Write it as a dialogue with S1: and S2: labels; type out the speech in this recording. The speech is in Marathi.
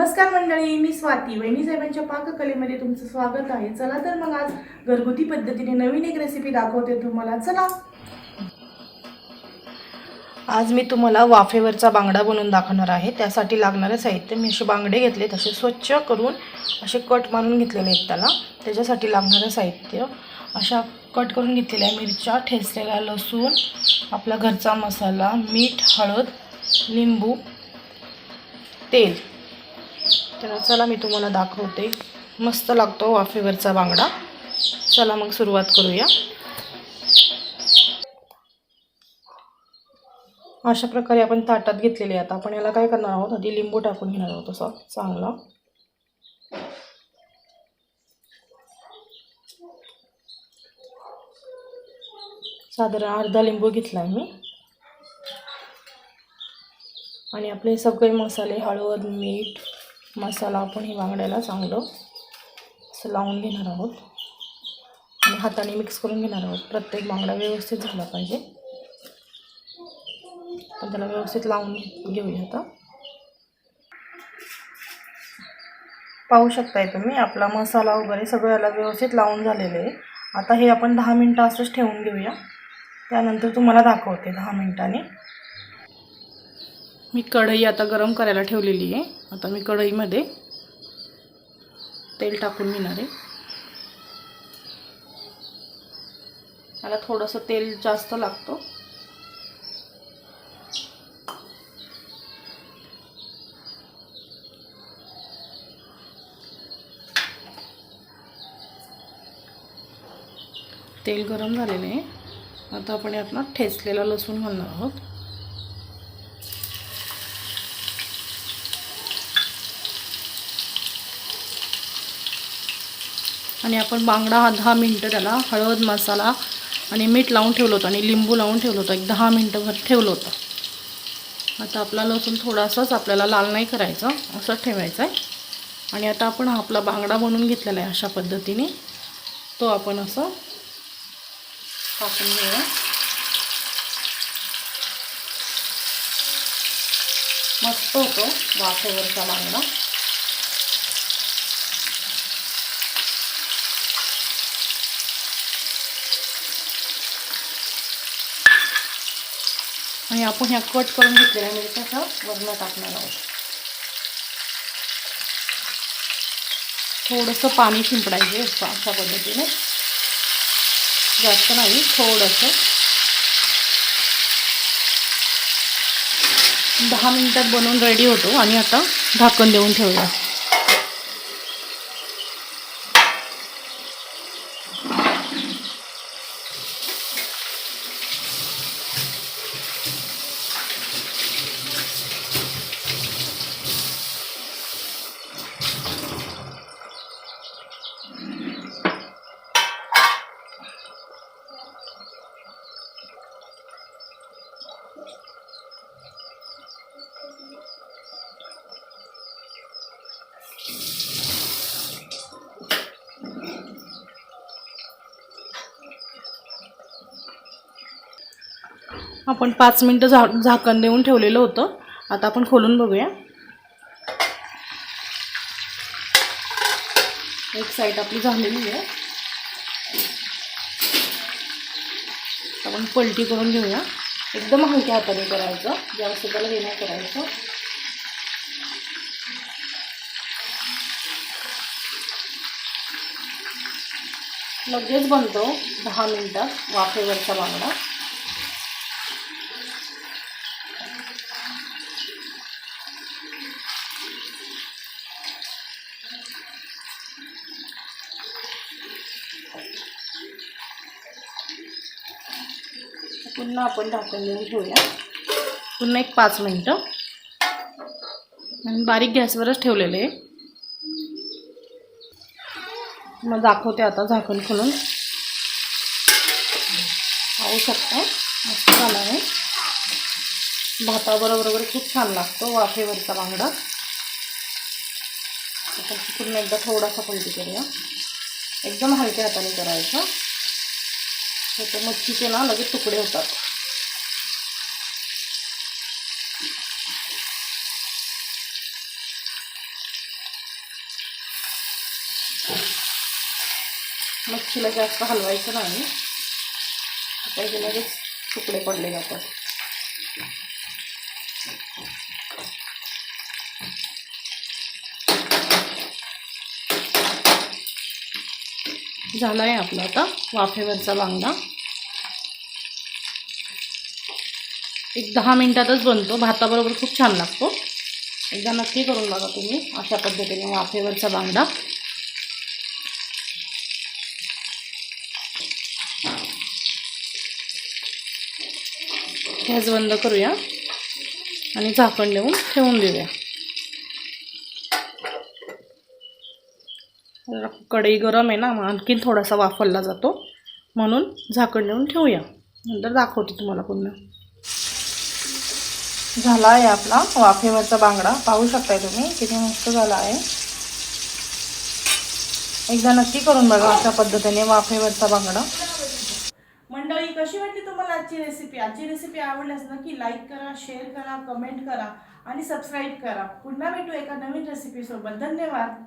S1: नमस्कार मंडळी मी स्वाती. वहिनी साहेबांच्या पाककलेमध्ये तुमचं स्वागत आहे. चला तर मग आज घरगुती पद्धतीने नवीन एक रेसिपी दाखवते तुम्हाला. चला. आज मी तुम्हाला वाफेवरचा बांगडा बनवून दाखवणार आहे. त्यासाठी लागणारे साहित्य मी असे बांगडे घेतले तसे स्वच्छ करून असे कट मारून घेतलेले आहेत त्याला. त्याच्यासाठी लागणारं साहित्य अशा कट करून घेतलेल्या मिरच्या ठेचलेला लसूण आपला घरचा मसाला मीठ हळद लिंबू तेल. तर चला मी तुम्हाला दाखवते. मस्त लागतो वाफेवरचा बांगडा. चला मग सुरुवात करूया. अशा प्रकारे आपण ताटात घेतलेले आता आपण याला काय करणार आहोत? आधी लिंबू टाकून घेणार आहोत असं चांगला. साधारण अर्धा लिंबू घेतला मी. आणि आपले सगळे मसाले हळद मीठ मसाला आपण हे बांगड्याला चांगलं असं लावून घेणार आहोत. आणि हाताने मिक्स करून घेणार आहोत. प्रत्येक बांगडा व्यवस्थित झाला पाहिजे. पण त्याला व्यवस्थित लावून घेऊया आता. पाहू शकताय तुम्ही आपला मसाला वगैरे सगळं याला व्यवस्थित लावून झालेलं आहे. आता हे आपण दहा मिनटं असंच ठेवून घेऊया. त्यानंतर तुम्हाला दाखवते दहा मिनटाने. मी कढई आता गरम करायला ठेवलेली आहे. आता मी कढईमध्ये तेल टाकून घेणार आहे. मला थोडंसं तेल जास्त लागतो. तेल गरम झालेलं आहे. आता आपण यात ना ठेचलेला लसूण घालणार आहोत. आणि आपण बांगडा हा दहा मिनटं त्याला हळद मसाला आणि मीठ लावून ठेवलं होतं आणि लिंबू लावून ठेवलं होतं. एक दहा मिनटंभर ठेवलं होतं. आता आपला लसूण थोडासाच आपल्याला लाल नाही करायचं असं ठेवायचं आहे. आणि आता आपण हा आपला बांगडा बनवून घेतलेला आहे अशा पद्धतीने. तो आपण असं टाकून घेऊया. मस्त होतो वाफेवरचा बांगडा. आणि आपण ह्या कट करून घेतलेल्या मिरच्याचा म्हणजे वरण टाकणार आहोत. थोडंसं पाणी शिंपडायचे अशा पद्धतीने. जास्त नाही थोडंसं. दहा मिनटात बनवून रेडी होतो आणि आता झाकण देऊन ठेवूया. आपण पाच मिनटं झा झाकण देऊन ठेवलेलं होतं. आता आपण खोलून बघूया. एक साईड आपली झालेली आहे. आपण पलटी करून घेऊया. एकदम हलक्या हाताने करायचं. जास्त त्याला हे नाही करायचं. लगेच बनतो दहा मिनटात वाफेवरचा बांगडा. पुन्हा आपण झाकण देऊन ठेवूया पुन्हा एक पाच मिनटं. आणि बारीक गॅसवरच ठेवलेले आहे. मग दाखवते आता झाकण खोलून. पाहू शकता? मस्त झाला आहे. भाताबरोबर वगैरे खूप छान लागतो वाफेवरचा बांगडा. आपण पुन्हा एकदा थोडासा पलटी करूया. एकदम हलक्या हाताने करायचं. त्याच्या मच्छीचे ना लगेच तुकडे होतात. मच्छीला जास्त हलवायचं नाही. आता लगेच तुकडे पडले जातात झाला आहे आपला आता वाफेवरचा बांगडा एक दहा मिनटातच बनतो भाताबरोबर खूप छान लागतो. एकदा नक्की करून बघा तुम्ही अशा पद्धतीने वाफेवरचा बांगडा गॅस बंद करूया आणि झाकण देऊन ठेवून देऊया. कढई गरम आहे ना मग आणखीन थोडासा वाफरला जातो. म्हणून झाकण देऊन ठेवूया. नंतर दाखवते तुम्हाला पुन्हा. झाला आहे आपला वाफेवरचा बांगडा. पाहू शकताय तुम्ही किती मस्त झाला आहे. एकदा नक्की करून बघा अशा पद्धतीने वाफेवरचा बांगडा. मंडळी कशी वाटली तुम्हाला आजची रेसिपी आजची रेसिपी आवडल्यास नक्की लाईक करा शेअर करा कमेंट करा आणि सबस्क्राईब करा. पुन्हा भेटू एका नवीन रेसिपीसोबत धन्यवाद.